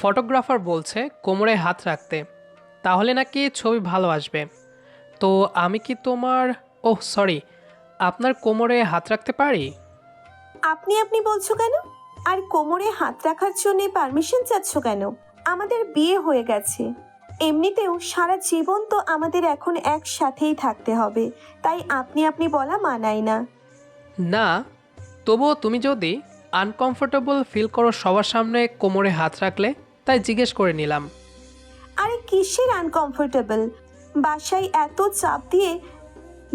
Photographer বলছে কোমরে হাত রাখতে। তাহলে নাকি ছবি ভালো আসবে। তো আমি কি তোমার ওহ সরি আপনার কোমরে হাত রাখতে পারি? আপনি আপনি বলছো কেন? আর কোমরে হাত রাখার জন্য পারমিশন চাচ্ছ কেন? আমাদের বিয়ে হয়ে গেছে। এমনিতেও সারা জীবন তো আমাদের এখন একসাথেই থাকতে হবে। তাই আপনি আপনি বলা মানায় না। না তবুও তুমি যদি আনকমফোর্টেবল ফিল করো সবার সামনে কোমরে হাত রাখলে তাই জিজ্ঞেস করে নিলাম। আরে কিসের আনকমফোর্টেবল বাসায় এত চাপ দিয়ে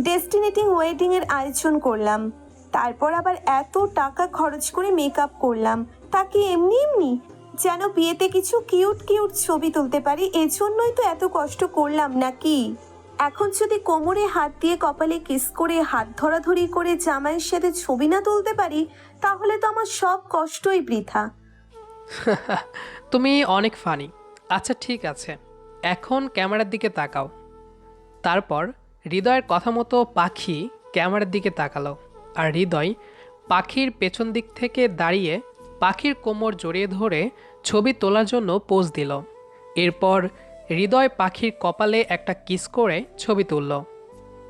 ডেস্টিনেটিং ওয়েডিং এর আয়োজন করলাম। তারপর আবার এত টাকা খরচ করে মেকআপ করলাম। তা কি এমনি এমনি? যেন বিয়েতে কিছু কিউট কিউট ছবি তুলতে পারি এজন্যই তো এত কষ্ট করলাম নাকি? এখন যদি কোমরে হাত দিয়ে কপালে কিস করে হাত ধরাধরি করে জামাইয়ের সাথে ছবি না তুলতে পারি তাহলে তো আমার সব কষ্টই বৃথা। তুমি অনেক ফানি আচ্ছা ঠিক আছে। এখন ক্যামেরার দিকে তাকাও। তারপর হৃদয়ের কথা মতো পাখি ক্যামেরার দিকে তাকালো। আর হৃদয় পাখির পেছন দিক থেকে দাঁড়িয়ে পাখির কোমর জড়িয়ে ধরে ছবি তোলার জন্য পোজ দিল। এরপর হৃদয় পাখির কপালে একটা কিস করে ছবি তুলল।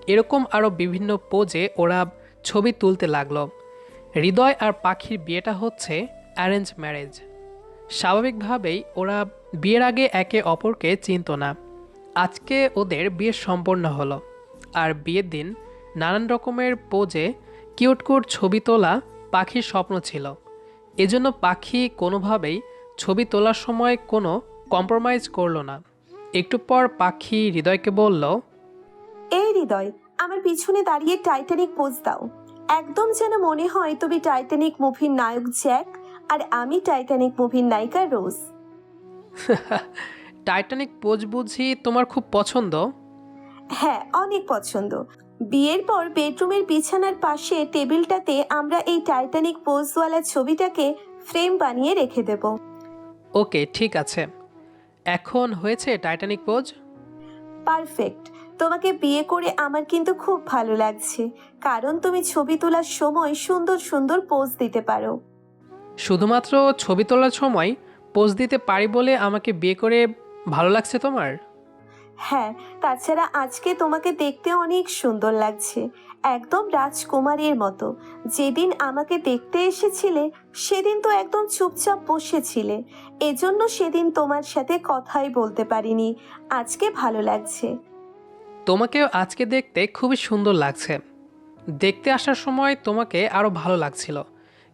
এরকম আরও বিভিন্ন পোজে ওরা ছবি তুলতে লাগল। হৃদয় আর পাখির বিয়েটা হচ্ছে অ্যারেঞ্জ ম্যারেজ স্বাভাবিকভাবেই ওরা বিয়ের আগে একে অপরকে চিনত না। আজকে ওদের বিয়ে সম্পন্ন হলো। আর বিয়ের দিন নানান রকমের পোজে কিউট কিউট ছবি তোলা পাখির স্বপ্ন ছিল। এজন্য পাখি কোনোভাবেই ছবি তোলার সময় কোনো কম্প্রোমাইজ করল না। একটু পর পাখি হৃদয়কে বলল, এই হৃদয়, আমার পিছনে দাঁড়িয়ে টাইটানিক পোজ দাও। একদম যেন মনে হয় তুমি টাইটানিক মুভির নায়ক জ্যাক আর আমি টাইটানিক মুভির নায়িকা রোজ। টাইটানিক পোজ বুঝি তোমার খুব পছন্দ? হ্যাঁ অনেক পছন্দ। বিয়ের পর বেডরুমের বিছানার পাশে টেবিলটাতে আমরা এই টাইটানিক পোজওয়ালা ছবিটাকে ফ্রেম বানিয়ে রেখে দেব। ওকে ঠিক আছে। এখন হয়েছে টাইটানিক পোজ পারফেক্ট তোমাকে বিয়ে করে আমার কিন্তু খুব ভালো লাগছে। কারণ তুমি ছবি তোলার সময় সুন্দর সুন্দর পোজ দিতে পারো। শুধুমাত্র ছবি তোলার সময় পোজ দিতে পারি বলে আমাকে বিয়ে করে ভালো লাগছে তোমার? হ্যাঁ তাছাড়া আজকে তোমাকে দেখতে অনেক সুন্দর লাগছে। একদম রাজকুমারীর মতো। যেদিন আমাকে দেখতে এসেছিলে সেদিন তো একদম চুপচাপ বসেছিলে। এজন্য সেদিন তোমার সাথে কথাই বলতে পারিনি। আজকে ভালো লাগছে। তোমাকেও আজকে দেখতে খুবই সুন্দর লাগছে। দেখতে আসার সময় তোমাকে আরও ভালো লাগছিল।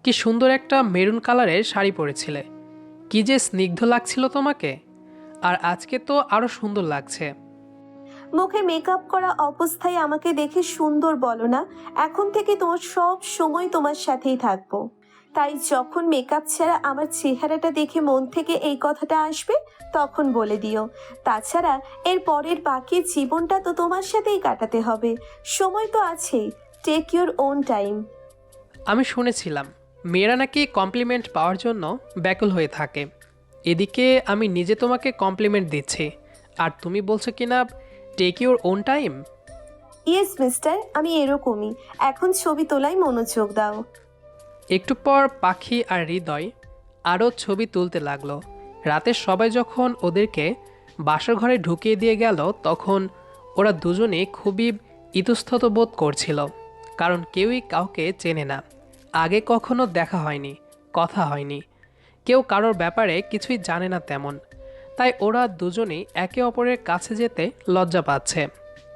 কি সুন্দর একটা মেরুন কালারের শাড়ি পরেছিলে। কি যে স্নিগ্ধ লাগছিল তোমাকে। আর আজকে তো আরও সুন্দর লাগছে। মুখে মেকআপ করা অবস্থায় আমাকে দেখে সুন্দর বলো না এখন থেকে তোমার সব সময় তোমার সাথেই থাকব। তাই যখন মেকআপ ছাড়া আমার চেহারাটা দেখে মন থেকে এই কথাটা আসবে তখন বলে দিও। তাছাড়া এর পরের বাকি জীবনটা তো তোমার সাথেই কাটাতে হবে। সময় তো আছেই। টেক ইউর ওন টাইম আমি শুনেছিলাম। মেয়েরা নাকি কমপ্লিমেন্ট পাওয়ার জন্য ব্যাকুল হয়ে থাকে। এদিকে আমি নিজে তোমাকে কমপ্লিমেন্ট দিচ্ছি। আর তুমি বলছো কি না take your own time yes mister আমি এরকমই। এখন ছবি তোলাই মনোযোগ দাও। একটু পর পাখি আর হৃদয় আরও ছবি তুলতে লাগল। রাতে সবাই যখন ওদেরকে বাসর ঘরে ঢুকিয়ে দিয়ে গেল তখন ওরা দুজনে খুবই ইতস্তত বোধ করছিল কারণ কেউই কাউকে চেনে না। আগে কখনো দেখা হয়নি, কথা হয়নি। কেউ কারোর ব্যাপারে কিছুই জানে না তেমন। তাই ওরা দুজনেই একে অপরের কাছে যেতে লজ্জা পাচ্ছে।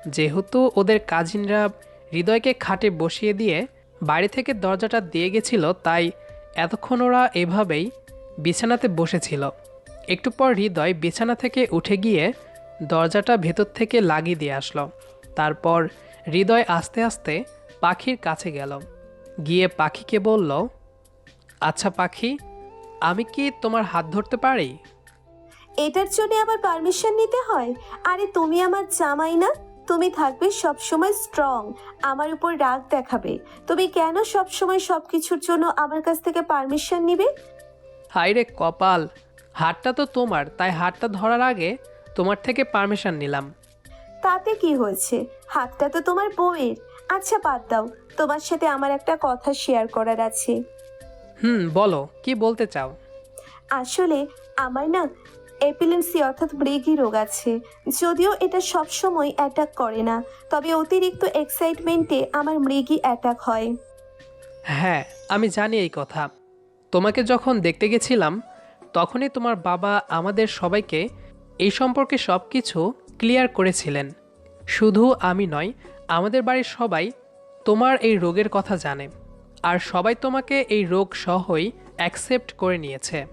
যেহেতু ওদের কাজিনরা হৃদয়কে খাটে বসিয়ে দিয়ে বাড়ি থেকে দরজাটা দিয়ে গেছিল, তাই এতক্ষণ ওরা এভাবেই বিছানাতে বসেছিল। একটু পর হৃদয় বিছানা থেকে উঠে গিয়ে দরজাটা ভেতর থেকে লাগিয়ে দিয়ে আসলো। তারপর হৃদয় আস্তে আস্তে পাখির কাছে গেল। গিয়ে পাখিকে বলল আচ্ছা পাখি আমি কি তোমার হাত ধরতে পারি? এটার জন্য আবার পারমিশন নিতে হয়? আরে তুমি আমার জামাই না? তুমি থাকবে সব সময় স্ট্রং আমার উপর রাগ দেখাবে। তুমি কেন সব সময় সব কিছুর জন্য আমার কাছ থেকে পারমিশন নিবে? হাইরে কপাল হাতটা তো তোমার তাই হাতটা ধরার আগে তোমার থেকে পারমিশন নিলাম। তাতে কি হয়েছে? হাতটা তো তোমার বউয়ের। আচ্ছা বাদ দাও। তোমার সাথে আমার একটা কথা শেয়ার করার আছে। হুম বলো কি বলতে চাও? আসলে আমার না এপিলেন্সি অর্থাৎ ব্রেগি রোগ আছে। যদিও এটা সব সময় অ্যাটাক করে না তবে অতিরিক্ত এক্সাইটমেন্টে আমার মৃগী অ্যাটাক হয়। হ্যাঁ আমি জানি এই কথা। তোমাকে যখন দেখতে গেছিলাম তখনই তোমার বাবা আমাদের সবাইকে এই সম্পর্কে সব কিছু ক্লিয়ার করেছিলেন। শুধু আমি নয় আমাদের বাড়ির সবাই তোমার এই রোগের কথা জানে আর সবাই তোমাকে এই রোগ সহই অ্যাকসেপ্ট করে নিয়েছে।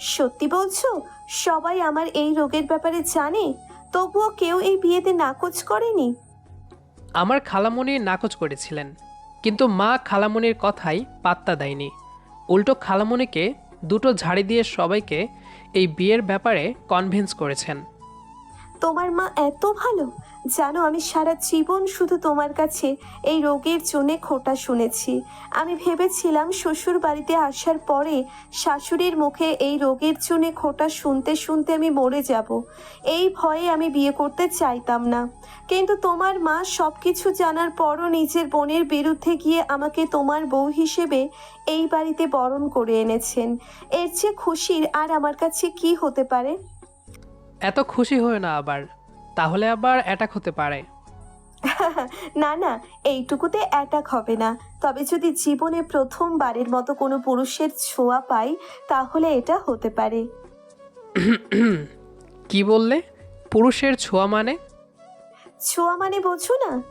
সত্যি বলছো? সবাই আমার এই রোগের ব্যাপারে জানে? তবুও কেউ এই বিয়েতে নাকচ করেনি? আমার খালামণি নাকচ করেছিলেন কিন্তু মা খালামণির কথাই পাত্তা দেয়নি। উল্টো খালামণিকে দুটো ঝাড়ি দিয়ে সবাইকে এই বিয়ের ব্যাপারে কনভিন্স করেছেন। তোমার মা এত ভালো? জানো, আমি সারা জীবন শুধু তোমার কাছে এই রোগের জন্যে খোটা শুনেছি। আমি ভেবেছিলাম শ্বশুর বাড়িতে আসার পরে শাশুড়ির মুখে এই রোগের জন্যে খোটা শুনতে শুনতে আমি মরে যাব। এই ভয়ে আমি বিয়ে করতে চাইতাম না। কিন্তু তোমার মা সব কিছু জানার পরও নিজের বোনের বিরুদ্ধে গিয়ে আমাকে তোমার বউ হিসেবে এই বাড়িতে বরণ করে এনেছেন। এর চেয়ে খুশির আর আমার কাছে কি হতে পারে? এত খুশি হয়ে না আবার তাহলে আবার অ্যাটাক হতে পারে। না না এইটুকুতে অ্যাটাক হবে না। তবে যদি জীবনে প্রথমবারের মতো কোনো পুরুষের ছোঁয়া পাই তাহলে এটা হতে পারে। কি বললে? পুরুষের ছোঁয়া মানে? ছোঁয়া মানে বোঝো না।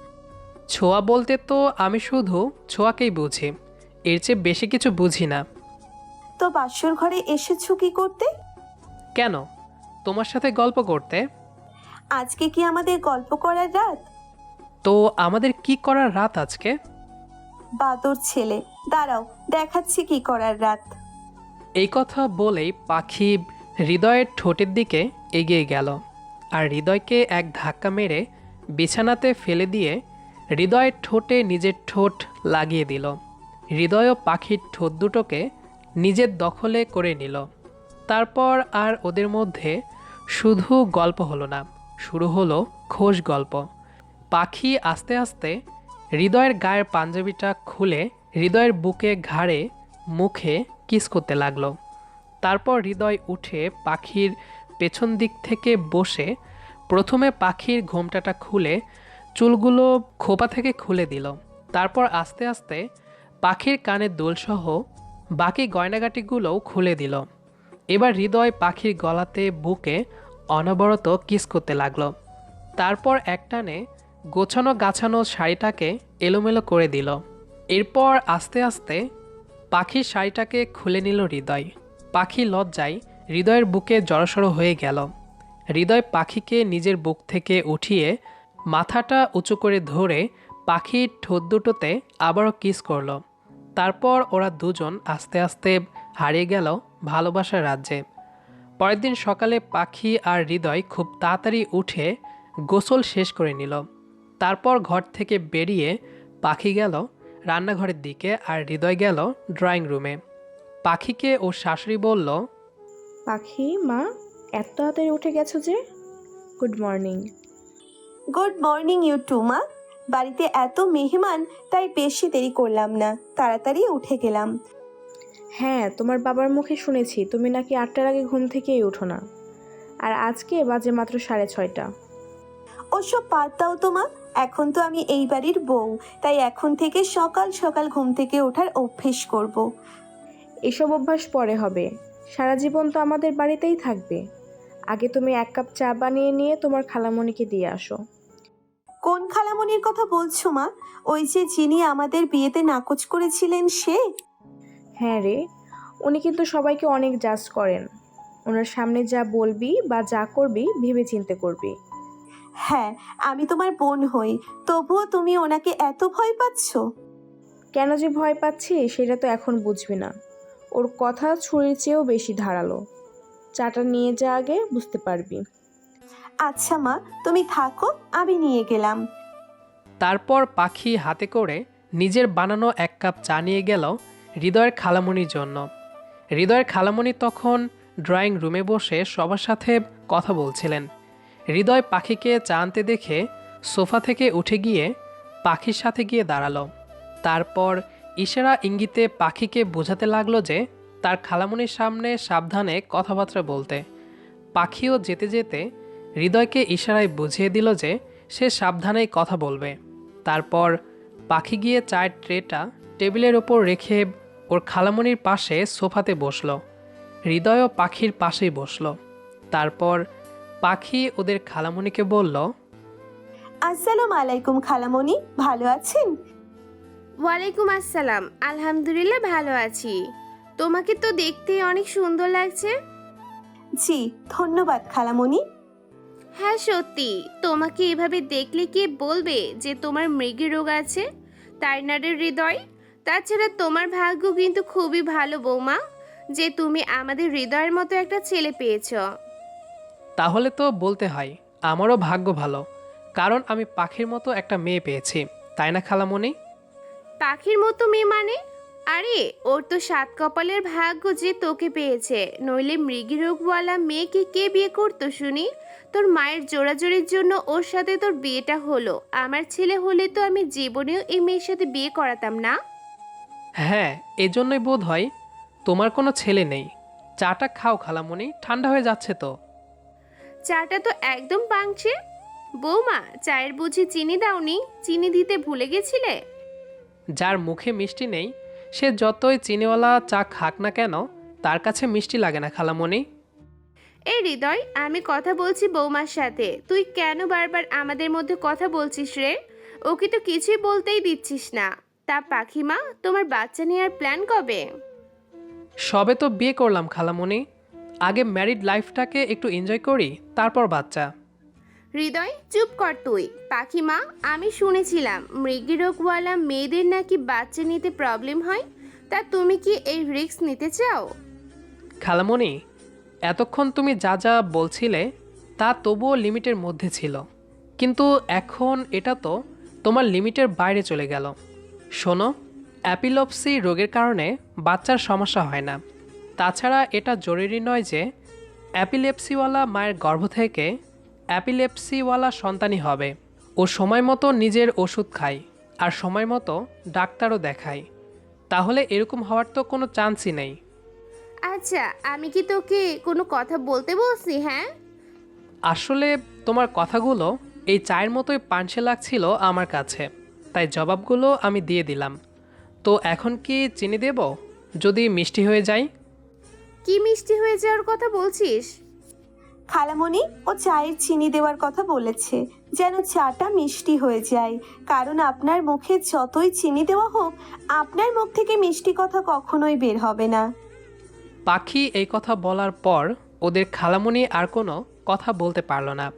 ছোঁয়া বলতে তো আমি শুধু ছোঁয়াকেই বুঝি এর চেয়ে বেশি কিছু বুঝি না। তো বাসর ঘরে এসেছ কি করতে? কেন? তোমার সাথে গল্প করতে। আজকে কি আমাদের গল্প করার রাত? তো আমাদের কি করার রাত আজকে? বাদর ছেলে দাঁড়াও দেখাচ্ছি কি করার রাত। এই কথা বলেই পাখি হৃদয়ের ঠোঁটের দিকে এগিয়ে গেল আর হৃদয়কে এক ধাক্কা মেরে বিছানাতে ফেলে দিয়ে হৃদয়ের ঠোঁটে নিজের ঠোঁট লাগিয়ে দিল। হৃদয় ও পাখির ঠোঁট দুটোকে নিজের দখলে করে নিল। তারপর আর ওদের মধ্যে শুধু গল্প হলো না, শুরু হলো খোশ গল্প। পাখি আস্তে আস্তে হৃদয়ের গায়ের পাঞ্জাবিটা খুলে হৃদয়ের বুকে ঘাড়ে মুখে কিস করতে লাগল। তারপর হৃদয় উঠে পাখির পেছন দিক থেকে বসে প্রথমে পাখির ঘোমটাটা খুলে চুলগুলো খোপা থেকে খুলে দিল। তারপর আস্তে আস্তে পাখির কানের দোলসহ বাকি গয়নাগাটিগুলোও খুলে দিল। এবার হৃদয় পাখির গলাতে বুকে অনবরত কিস করতে লাগল। তারপর একটানে গোছানো গাছানো শাড়িটাকে এলোমেলো করে দিল। এরপর আস্তে আস্তে পাখির শাড়িটাকে খুলে নিল হৃদয়। পাখি লজ্জায় হৃদয়ের বুকে জড়সড় হয়ে গেল। হৃদয় পাখিকে নিজের বুক থেকে উঠিয়ে মাথাটা উঁচু করে ধরে পাখির ঠোঁট দুটোতে আবারও কিস করল। তারপর ওরা দুজন আস্তে আস্তে হারিয়ে গেল ভালোবাসার রাজ্যে। পরের দিন সকালে পাখি আর হৃদয় খুব তাড়াতাড়ি উঠে গোসল শেষ করে নিল। তারপর ঘর থেকে বেরিয়ে পাখি গেল রান্নাঘরের দিকে আর হৃদয় গেল ড্রয়িং রুমে। পাখিকে ও শাশুড়ি বলল পাখি মা এত তাড়াতাড়ি উঠে গেছো যে? Good morning. Good morning you too মা। বাড়িতে এত মেহমান তাই বেশি দেরি করলাম না। তাড়াতাড়ি উঠে গেলাম। হ্যাঁ তোমার বাবার মুখে শুনেছি তুমি নাকি আটটার আগে ঘুম থেকেই ওঠো না। আর আজকে বাজে মাত্র সাড়ে ছয়টা। ওসব বাদ দাও তো মা এখন তো আমি এই বাড়ির বউ তাই এখন থেকে সকাল সকাল ঘুম থেকে ওঠার অভ্যেস করব। এসব অভ্যাস পরে হবে। সারা জীবন তো আমাদের বাড়িতেই থাকবে। আগে তুমি এক কাপ চা বানিয়ে নিয়ে তোমার খালামণিকে দিয়ে আসো। কোন খালামণির কথা বলছো মা? ওই যে যিনি আমাদের বিয়েতে নাকচ করেছিলেন সে? হ্যাঁ রে উনি কিন্তু সবাইকে অনেক জাজ করেন। ওনার সামনে যা বলবি বা যা করবি ভেবে চিন্তে করবি। হ্যাঁ আমি তোমার বোন হই তবুও তুমি ওনাকে এত ভয় পাচ্ছ? কেন যে ভয় পাচ্ছি সেটা তো এখন বুঝবি না। ওর কথা ছুরির চেয়েও বেশি ধারালো। চাটা নিয়ে যা আগে বুঝতে পারবি। আচ্ছা মা তুমি থাকো আমি নিয়ে গেলাম। তারপর পাখি হাতে করে নিজের বানানো এক কাপ চা নিয়ে গেল হৃদয়ের খালামণির জন্য। হৃদয়ের খালামণি তখন ড্রয়িং রুমে বসে সবার সাথে কথা বলছিলেন। হৃদয় পাখিকে চা আনতে দেখে সোফা থেকে উঠে গিয়ে পাখির সাথে গিয়ে দাঁড়াল। তারপর ইশারা ইঙ্গিতে পাখিকে বোঝাতে লাগল যে তার খালামুনির সামনে সাবধানে কথাবার্তা বলতে। পাখিও যেতে যেতে হৃদয়কে ইশারায় বুঝিয়ে দিল যে সে সাবধানেই কথা বলবে। তারপর পাখি গিয়ে চায়ের ট্রেটা টেবিলের ওপর রেখে ওর খালামুনির পাশে সোফাতে বসল। হৃদয়ও পাখির পাশেই বসল। তারপর পাখি ওদের খালামুনিকে বলল আসসালামু আলাইকুম খালামণি ভালো আছেন? ওয়ালাইকুম আসসালাম আলহামদুলিল্লাহ ভালো আছি। তোমাকে তো দেখতে অনেক সুন্দর লাগছে। জি ধন্যবাদ খালামণি। হ্যাঁ সত্যি তোমাকে এভাবে দেখলে কি বলবে যে তোমার মৃগী রোগ আছে? টাইনারের হৃদয় তাছাড়া তোমার ভাগ্য কিন্তু খুবই ভালো বৌমা যে তুমি আমাদের হৃদয়ের মতো একটা ছেলে পেয়েছ। তাহলে তো বলতে হয় আমারও ভাগ্য ভালো কারণ আমি পাখির মতো একটা মেয়ে পেয়েছি তাই না খালামণি? পাখির মতো মেয়ে মানে? আরে ওর তো সাত কপালের ভাগ্য যে তোকে পেয়েছে নইলে মৃগী রোগওয়ালা মেয়েকে কে বিয়ে করতো শুনি? তোর মায়ের জোড়াজোড়ির জন্য ওর সাথে তোর বিয়েটা হলো আমার ছেলে হলে তো আমি জীবনেও এই মেয়ের সাথে বিয়ে করাতাম না? হ্যাঁ এজন্যই বোধ হয় তোমার কোনো ছেলে নেই। চাটা খাও খালামণি ঠান্ডা হয়ে যাচ্ছে তো। চাটা তো একদম পাংছে বৌমা চায়ের বুঝি চিনি দাওনি? চিনি দিতে ভুলে গেছিলে? যার মুখে মিষ্টি নেই সে যতই চিনিওয়ালা চা খাক না কেন তার কাছে মিষ্টি লাগে না খালামণি। এই হৃদয় আমি কথা বলছি বৌমার সাথে। তুই কেন বারবার আমাদের মধ্যে কথা বলছিস রে? ওকে তো কিছুই বলতেই দিচ্ছিস না। তা পাখিমা তোমার বাচ্চা নেওয়ার প্ল্যান কবে? সবে তো বিয়ে করলাম খালামণি। আগে ম্যারিড লাইফটাকে একটু এনজয় করি তারপর বাচ্চা। হৃদয় চুপ কর তুই। পাখিমা আমি শুনেছিলাম মৃগী রোগওয়ালা মেয়েদের নাকি বাচ্চা নিতে প্রবলেম হয়। তা তুমি কি এই রিস্ক নিতে চাও? খালামণি এতক্ষণ তুমি যা যা বলছিলে তা তবুও লিমিটের মধ্যে ছিল। কিন্তু এখন এটা তো তোমার লিমিটের বাইরে চলে গেল। শোনো অ্যাপিলপসি রোগের কারণে বাচ্চার সমস্যা হয় না। তাছাড়া এটা জরুরি নয় যে অ্যাপিলেপসিওয়ালা মায়ের গর্ভ থেকে অ্যাপিলেপসিওয়ালা সন্তানই হবে। ও সময় মতো নিজের ওষুধ খায় আর সময় মতো ডাক্তারও দেখায়। তাহলে এরকম হওয়ার তো কোনো চান্সই নেই। আচ্ছা আমি কি তোকে কোনো কথা বলতে বলছি হ্যাঁ? আসলে তোমার কথাগুলো এই চায়ের মতোই পানসে লাগছিল আমার কাছে। তাই জবাবগুলো আমি দিয়ে দিলাম। তো এখন কি চিনি দেব? যদি মিষ্টি হয়ে যায়। কি মিষ্টি হয়ে যাওয়ার কথা বলছিস? খালামণি ও চায়ের চিনি দেওয়ার কথা বলেছে যেন চাটা মিষ্টি হয়ে যায়। কারণ আপনার মুখে যতই চিনি দেওয়া হোক আপনার মুখ থেকে মিষ্টি কথা কখনোই বের হবে না। পাখি এই কথা বলার পর ওদের খালামুনি আর কোনো কথা বলতে পারল না।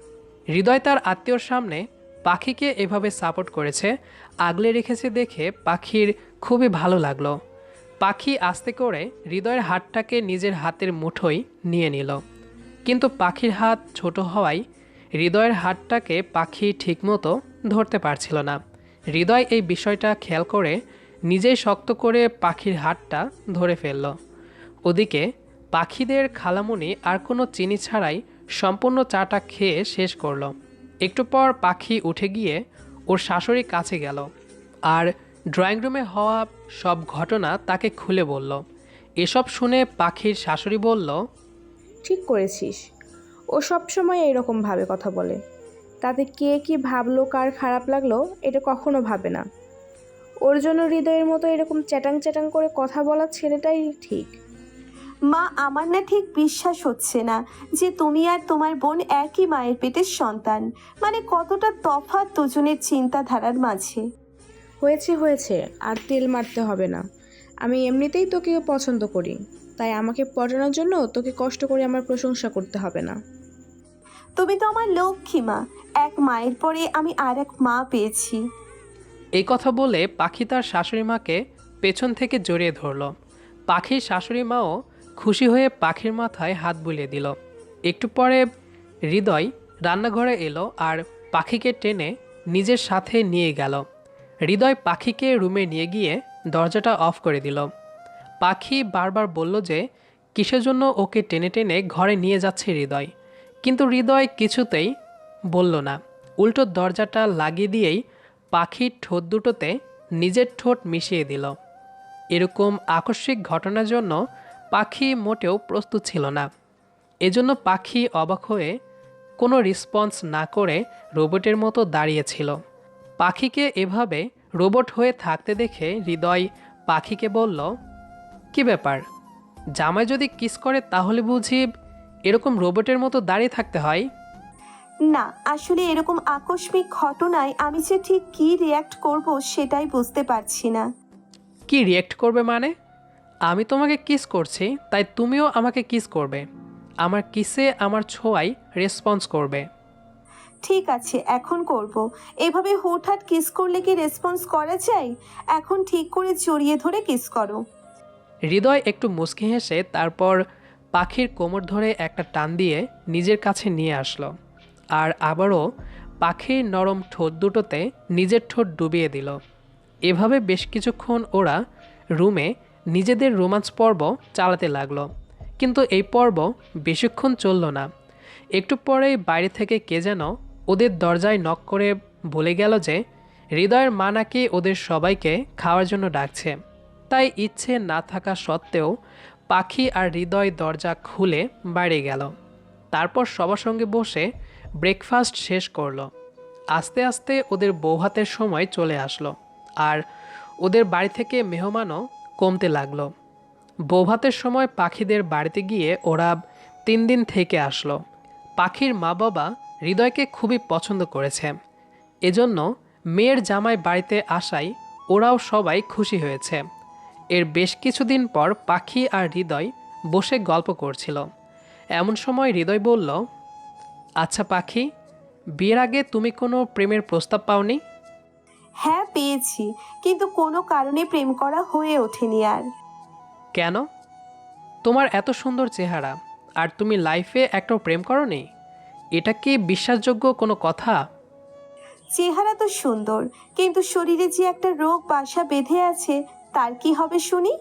হৃদয় তার আত্মীয়র সামনে পাখিকে এভাবে সাপোর্ট করেছে, আগলে রেখেছে দেখে পাখির খুবই ভালো লাগল। পাখি আস্তে করে হৃদয়ের হাতটাকে নিজের হাতের মুঠোয় নিয়ে নিল। কিন্তু পাখির হাত ছোট হওয়ায় হৃদয়ের হাতটাকে পাখি ঠিকমতো ধরতে পারছিল না। হৃদয় এই বিষয়টা খেয়াল করে নিজেই শক্ত করে পাখির হাতটা ধরে ফেলল। ওদিকে পাখিদের খালামুনি আর কোনো চিনি ছাড়াই সম্পূর্ণ চাটা খেয়ে শেষ করল। একটু পর পাখি উঠে গিয়ে ওর শাশুড়ির কাছে গেল আর ড্রয়িং রুমে হওয়া সব ঘটনা তাকে খুলে বলল। এসব শুনে পাখির শাশুড়ি বলল, ঠিক করেছিস। ও সব সময় এরকম ভাবে কথা বলে। তাতে কে কি ভাবলো, কার খারাপ লাগল, এটা কখনো ভাবে না। ওর জন্য হৃদয়ের মতো এরকম চ্যাটাং চ্যাটাং করে কথা বলা ছেলেটাই ঠিক। মা আমার না ঠিক বিশ্বাস হচ্ছে না যে তুমি আর তোমার বোন একই মায়ের পেটের সন্তান। মানে কতটা তফাৎ দুজনের চিন্তাধারার মাঝে। হয়েছে হয়েছে আর তেল মারতে হবে না। আমি এমনিতেই তোকে পছন্দ করি তাই আমাকে পটানোর জন্য তোকে কষ্ট করে আমার প্রশংসা করতে হবে না। তুমি তো আমার লক্ষ্মী মা। এক মায়ের পরে আমি আর এক মা পেয়েছি। এই কথা বলে পাখি তার শাশুড়ি মাকে পেছন থেকে জড়িয়ে ধরল। পাখির শাশুড়ি মাও খুশি হয়ে পাখির মাথায় হাত বুলিয়ে দিল। একটু পরে হৃদয় রান্নাঘরে এলো আর পাখিকে টেনে নিজের সাথে নিয়ে গেল। হৃদয় পাখিকে রুমে নিয়ে গিয়ে দরজাটা অফ করে দিল। পাখি বারবার বলল যে, কিসের জন্য ওকে টেনে টেনে ঘরে নিয়ে যাচ্ছে হৃদয়? কিন্তু হৃদয় কিছুতেই বলল না। উল্টো দরজাটা লাগিয়ে দিয়েই পাখির ঠোঁট দুটোতে নিজের ঠোঁট মিশিয়ে দিল। এরকম আকস্মিক ঘটনার জন্য পাখি মোটেও প্রস্তুত ছিল না। এজন্য পাখি অবাক হয়ে কোনো রেসপন্স না করে রোবটের মতো দাঁড়িয়েছিল পাখিকে এভাবে রোবট হয়ে থাকতে দেখে হৃদয় পাখিকে বলল কি ব্যাপার? জামাই যদি কিস করে তাহলে বুঝি এরকম রোবটের মতো দাঁড়িয়ে থাকতে হয়? না আসলে এরকম আকস্মিক ঘটনায় আমি যে ঠিক কি রিয়্যাক্ট করব সেটাই বুঝতে পারছি না। কি রিয়েক্ট করবে মানে? আমি তোমাকে কিস করছি তাই তুমিও আমাকে কিস করবে। আমার কিসে আমার ছোঁয়াই রেসপন্স করবে। ঠিক আছে এখন করব। এভাবে হুটহাট কিস করলে কি রেসপন্স করা যায়? এখন ঠিক করে জড়িয়ে ধরে কিস করো। হৃদয় একটু মুচকি হেসে তারপর পাখির কোমর ধরে একটা টান দিয়ে নিজের কাছে নিয়ে আসলো। আর আবারও পাখির নরম ঠোঁট দুটোতে নিজের ঠোঁট ডুবিয়ে দিল। এভাবে বেশ কিছুক্ষণ ওরা রুমে নিজেদের রোমান্স পর্ব চালাতে লাগল। কিন্তু এই পর্ব বেশিক্ষণ চলল না। একটু পরেই বাইরে থেকে কে যেন ওদের দরজায় নক করে বলে গেল যে, হৃদয়ের মা নাকি ওদের সবাইকে খাওয়ার জন্য ডাকছে। তাই ইচ্ছে না থাকা সত্ত্বেও পাখি আর হৃদয় দরজা খুলে বাইরে গেল। তারপর সবার সঙ্গে বসে ব্রেকফাস্ট শেষ করল। আস্তে আস্তে ওদের বৌভাতের সময় চলে আসলো। আর ওদের বাড়ি থেকে মেহমানও কমতে লাগল। বৌভাতের সময় পাখিদের বাড়িতে গিয়ে ওরা তিন দিন থেকে আসলো। পাখির মা বাবা হৃদয়কে খুবই পছন্দ করেছে। এজন্য মেয়ের জামাই বাড়িতে আসায় ওরাও সবাই খুশি হয়েছে। এর বেশ কিছুদিন পর পাখি আর হৃদয় বসে গল্প করছিল। এমন সময় হৃদয় বলল আচ্ছা পাখি, বিয়ের আগে তুমি কোনো প্রেমের প্রস্তাব পাওনি? হ্যাঁ পেয়েছি। কিন্তু কোনো কারণে প্রেম করা হয়ে ওঠেনি আর। কেন? তোমার এত সুন্দর চেহারা আর তুমি লাইফে একটাও প্রেম করনি? এটা কি বিশ্বাসযোগ্য কোনো কথা? চেহারা তো সুন্দর কিন্তু শরীরে যে একটা রোগ বাসা বেঁধে আছে তার কি হবে শুনি?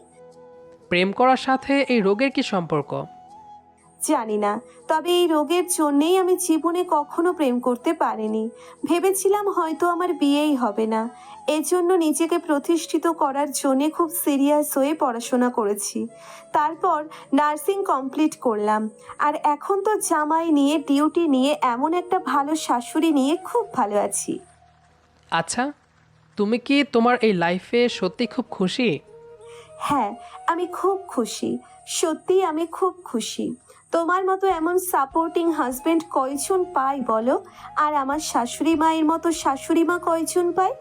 প্রেম করার সাথে এই রোগের কি সম্পর্ক? জানি না। তবে এই রোগের জন্যেই আমি জীবনে কখনো প্রেম করতে পারিনি। ভেবেছিলাম হয়তো আমার বিয়েই হবে না। এজন্য নিজেকে প্রতিষ্ঠিত করার জন্যে খুব সিরিয়াস হয়ে পড়াশোনা করেছি। তারপর নার্সিং কমপ্লিট করলাম। আর এখন তো জামাই নিয়ে ডিউটি নিয়ে এমন একটা ভালো শাশুড়ি নিয়ে খুব ভালো আছি। আচ্ছা তুমি কি তোমার এই লাইফে সত্যি খুব খুশি? হ্যাঁ আমি খুব খুশি। সত্যি আমি খুব খুশি। তোমার মতো এমন সাপোর্টিং হাজবেন্ড কয়জন পাই বলো? আর আমার শাশুড়ি মায়ের মতো শাশুড়ি মা কয়জন পায়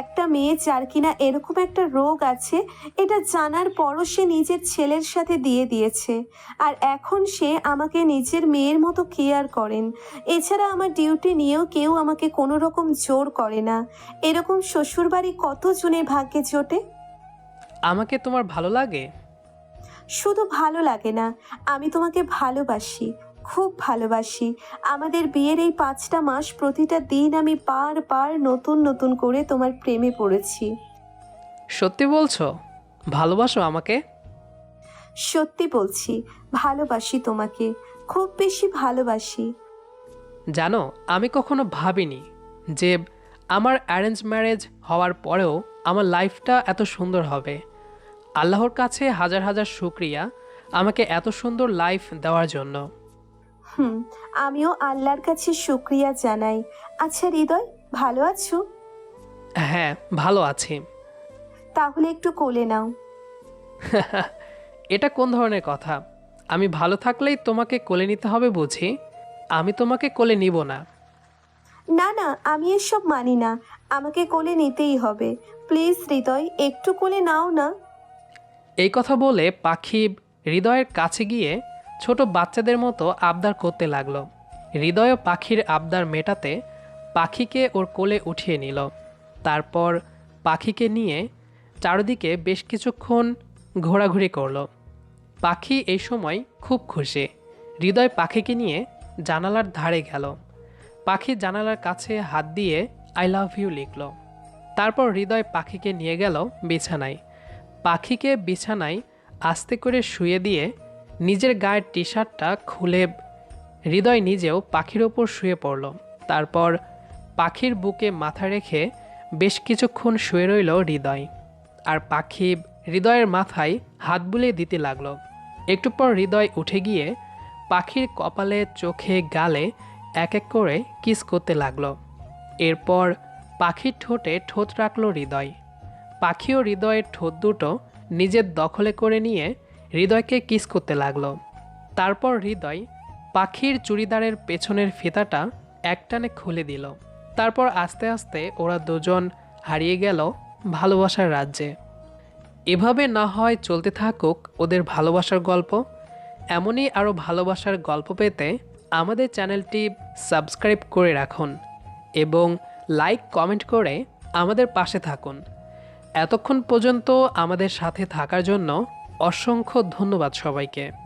একটা মেয়ে যার কিনা এরকম একটা রোগ আছে, এটা জানার পরও সে নিজের ছেলের সাথে দিয়ে দিয়েছে। আর এখন সে আমাকে নিজের মেয়ের মতো কেয়ার করেন। এছাড়া আমার ডিউটি নিয়েও কেউ আমাকে কোনো রকম জোর করে না। এরকম শ্বশুরবাড়ি কত জনের ভাগ্যে জোটে? আমাকে তোমার ভালো লাগে? শুধু ভালো লাগে না আমি তোমাকে ভালোবাসি খুব ভালোবাসি। আমাদের বিয়ের এই পাঁচটা মাস প্রতিটা দিন আমি বার বার নতুন নতুন করে তোমার প্রেমে পড়েছি। সত্যি বলছো? ভালোবাসো আমাকে? সত্যি বলছি ভালোবাসি তোমাকে খুব বেশি ভালোবাসি। জানো আমি কখনো ভাবিনি যে আমার অ্যারেঞ্জ ম্যারেজ হওয়ার পরেও আমার লাইফটা এত সুন্দর হবে। আল্লাহর কাছে হাজার হাজার শুক্রিয়া আমাকে এত সুন্দর লাইফ দেওয়ার জন্য। হুম আমিও আল্লাহর কাছে শুক্রিয়া জানাই। আচ্ছা হৃদয় ভালো আছো? হ্যাঁ ভালো আছি। তাহলে একটু কোলে নাও। এটা কোন ধরনের কথা? আমি ভালো থাকলেই তোমাকে কোলে নিতে হবে বুঝি? আমি তোমাকে কোলে নিব না। না না আমি এসব মানি না। আমাকে কোলে নিতেই হবে। প্লিজ হৃদয় একটু কোলে নাও না। এই কথা বলে পাখি হৃদয়ের কাছে গিয়ে ছোট বাচ্চাদের মতো আবদার করতে লাগল। হৃদয় পাখির আবদার মেটাতে পাখিকে ওর কোলে উঠিয়ে নিল। তারপর পাখিকে নিয়ে চারদিকে বেশ কিছুক্ষণ ঘোরাঘুরি করল। পাখি এই সময় খুব খুশি। হৃদয় পাখিকে নিয়ে জানালার ধারে গেল। পাখি জানালার কাছে হাত দিয়ে আই লাভ ইউ লিখল। তারপর হৃদয় পাখিকে নিয়ে গেল বিছানায়। পাখিকে বিছানায় আস্তে করে শুয়ে দিয়ে নিজের গায়ের টি শার্টটা খুলে হৃদয় নিজেও পাখির ওপর শুয়ে পড়ল। তারপর পাখির বুকে মাথা রেখে বেশ কিছুক্ষণ শুয়ে রইল হৃদয়। আর পাখি হৃদয়ের মাথায় হাত বুলিয়ে দিতে লাগল। একটু পর হৃদয় উঠে গিয়ে পাখির কপালে, চোখে, গালে এক এক করে কিস করতে লাগল। এরপর পাখির ঠোঁটে ঠোঁট রাখল হৃদয়। পাখিও হৃদয়ের ঠোঁট দুটো নিজের দখলে করে নিয়ে হৃদয়কে কিস করতে লাগল। তারপর হৃদয় পাখির চুড়িদারের পেছনের ফিতাটা একটানে খুলে দিল। তারপর আস্তে আস্তে ওরা দুজন হারিয়ে গেল ভালোবাসার রাজ্যে। এভাবে না হয় চলতে থাকুক ওদের ভালোবাসার গল্প। এমনই আরও ভালোবাসার গল্প পেতে আমাদের চ্যানেলটি সাবস্ক্রাইব করে রাখুন এবং লাইক, কমেন্ট করে আমাদের পাশে থাকুন। এতক্ষণ পর্যন্ত আমাদের সাথে থাকার জন্য অসংখ্য ধন্যবাদ সবাইকে।